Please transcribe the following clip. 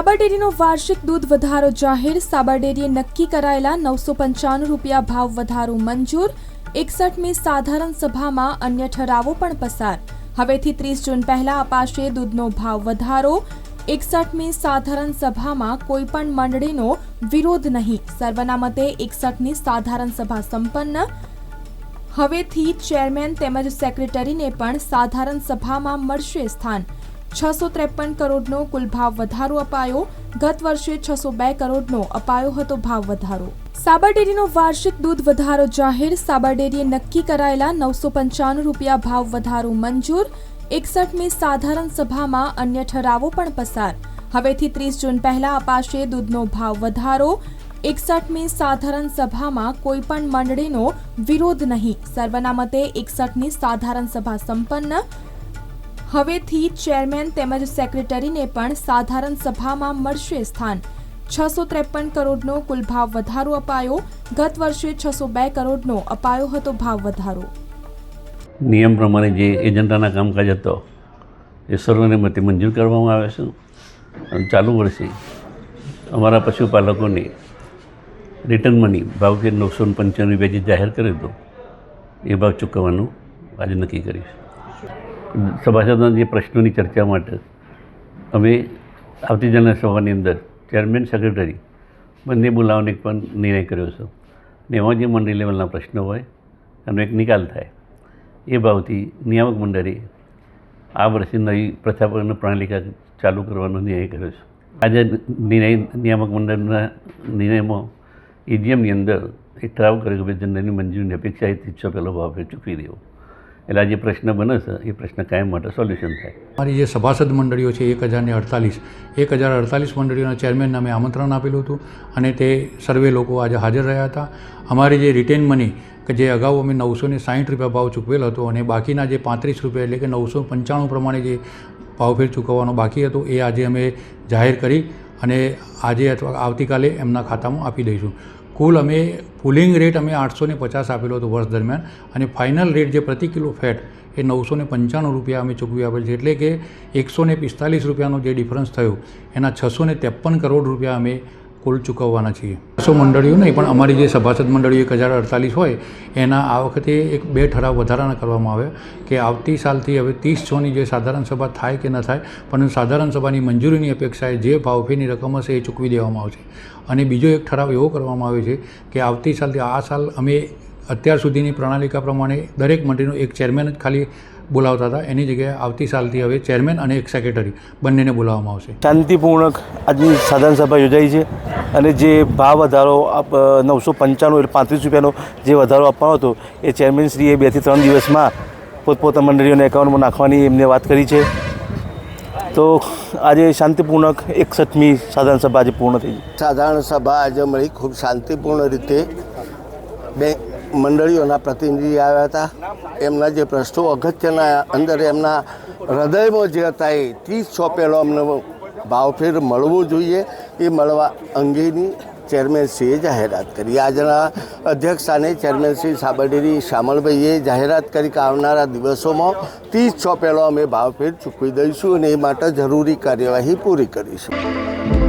સાબરડેરીનો વાર્ષિક દૂધ વધારો જાહેર. સાબરડેરીએ નક્કી કરાયેલા નવસો પંચાણું રૂપિયા ભાવ વધારો મંજૂર. એકસઠમી સાધારણ સભામાં અન્ય ઠરાવો પણ પસાર. હવેથી ત્રીસ જૂન પહેલા અપાશે દૂધનો ભાવ વધારો. એકસઠમી સાધારણ સભામાં કોઈપણ મંડળીનો વિરોધ નહીં. સર્વનામતે એકસઠની સાધારણ સભા સંપન્ન. હવેથી ચેરમેન તેમજ સેક્રેટરીને પણ સાધારણ સભામાં મળશે સ્થાન. છસો ત્રેપન કરોડનો કુલ ભાવ વધારો અપાયો. ગત વર્ષે છસો બે કરોડનો અપાયો હતો ભાવ વધારો. સાબરડેરીનો વાર્ષિક દૂધ વધારો જાહેર. સાબરડેરીએ નક્કી કરાયેલા નવસો પંચાણું રૂપિયા ભાવ વધારો મંજૂર. એકસઠમી સાધારણ સભામાં અન્ય ઠરાવો પણ પસાર. હવેથી ત્રીસ જૂન પહેલા અપાશે દૂધનો ભાવ વધારો. એકસઠમી સાધારણ સભામાં કોઈપણ મંડળીનો વિરોધ નહીં. સર્વનામતે એકસઠમી સાધારણ સભા સંપન્ન. હવેથી ચેરમેન તેમજ સેક્રેટરીને પણ સાધારણ સભામાં મળશે સ્થાન. છસો ત્રેપન કરોડનો કુલ ભાવ વધારો અપાયો. ગત વર્ષે છસો બે કરોડનો અપાયો હતો ભાવ વધારો. નિયમ પ્રમાણે જે એજન્ડાના કામકાજ હતો, એ સર્વને મતે મંજૂર કરવામાં આવે છે ચાલુ વર્ષે અમારા પશુપાલકોને રિટર્ન મની, ભાવ કે નવસો પંચાણું રૂપિયા જે જાહેર કર્યો હતો એ ભાવ ચૂકવવાનું આજે નક્કી કરીશું સભાસદોના જે પ્રશ્નોની ચર્ચા માટે અમે આવતી જનસભાની સભાની અંદર ચેરમેન, સેક્રેટરી બંને બોલાવવાનો પણ નિર્ણય કર્યો છે. ને એમાં જે મંડળી લેવલના પ્રશ્નો હોય એનો એક નિકાલ થાય. એ ભાવથી નિયામક મંડળે આ વર્ષે નવી પ્રથા પરની પ્રણાલિકા ચાલુ કરવાનો નિર્ણય કર્યો છે. આજે નિર્ણય, નિયામક મંડળના નિર્ણયમાં ઈડીએમની અંદર એક ઠરાવ કર્યો કે ભાઈ જનરલની મંજૂરીની અપેક્ષા એ ઈચ્છો પહેલો ભાવ ચૂકવી દેવો. એટલે આ જે પ્રશ્ન બને છે, એ પ્રશ્ન કાયમ માટે સોલ્યુશન થાય. અમારી જે સભાસદ મંડળીઓ છે, એક હજારને અડતાલીસ, એક હજાર અડતાલીસ મંડળીઓના ચેરમેનને અમે આમંત્રણ આપેલું હતું અને તે સર્વે લોકો આજે હાજર રહ્યા હતા. અમારી જે રિટેન મની કે જે અગાઉ અમે નવસો ને સાઠ રૂપિયા ભાવ ચૂકવેલો હતો અને બાકીના જે પાંત્રીસ રૂપિયા એટલે કે નવસો પંચાણું પ્રમાણે જે ભાવફેર ચૂકવવાનો બાકી હતો, એ આજે અમે જાહેર કરી અને આજે અથવા આવતીકાલે એમના ખાતામાં આપી દઈશું. કુલ અમે પુલિંગ રેટ અમે આઠસો ને પચાસ આપેલો હતો વર્ષ દરમિયાન અને ફાઇનલ રેટ જે પ્રતિ કિલો ફેટ એ નવસો ને પંચાણું રૂપિયા અમે ચૂકવી આપેલ છે. એટલે કે એકસો ને પિસ્તાલીસ રૂપિયાનો જે ડિફરન્સ થયો, એના છસો ને ત્રેપન કરોડ રૂપિયા અમે કુલ ચૂકવવાના છીએ. બસો મંડળીઓ નહીં, પણ અમારી જે સભાસદ મંડળીઓ, એક હજાર અડતાલીસ હોય, એના આ વખતે એક બે ઠરાવ વધારાના કરવામાં આવે કે આવતી સાલથી હવે ત્રીસ છની જે સાધારણ સભા થાય કે ન થાય, પણ સાધારણ સભાની મંજૂરીની અપેક્ષાએ જે ભાવફેની રકમ હશે એ ચૂકવી દેવામાં આવશે. અને બીજો એક ઠરાવ એવો કરવામાં આવ્યો છે કે આવતી સાલથી આ સાલ અમે અત્યાર સુધીની પ્રણાલિકા પ્રમાણે દરેક મંડળીનો એક ચેરમેન જ ખાલી બોલાવતા હતા. એની જગ્યાએ આવતી સાલથી હવે ચેરમેન અને એક સેક્રેટરી બંનેને બોલાવવામાં આવશે. શાંતિપૂર્ણક આજની સાધારણ સભા યોજાઈ છે અને જે ભાવ વધારો આપ નવસો પંચાણું એટલે પાંત્રીસ રૂપિયાનો જે વધારો આપવાનો હતો એ ચેરમેનશ્રીએ બેથી ત્રણ દિવસમાં પોતપોતા મંડળીઓના એકાઉન્ટમાં નાખવાની એમને વાત કરી છે. તો આજે શાંતિપૂર્ણક એકસઠમી સાધારણ સભા આજે પૂર્ણ થઈ સાધારણ સભા આજે મળી ખૂબ શાંતિપૂર્ણ રીતે બે મંડળીઓના પ્રતિનિધિ આવ્યા હતા. એમના જે પ્રશ્નો અગત્યના અંદર એમના હૃદયમાં જે હતા એ ત્રીસ સોંપેલો અમને ભાવફેર મળવો જોઈએ. એ મળવા અંગેની ચેરમેનશ્રીએ જાહેરાત કરી. આજના અધ્યક્ષસ્થાને ચેરમેનશ્રી સાબરડેરી શામળભાઈએ જાહેરાત કરી કે આવનારા દિવસોમાં ત્રીસ છ પહેલો અમે ભાવફેર ચૂકવી દઈશું અને એ માટે જરૂરી કાર્યવાહી પૂરી કરીશું.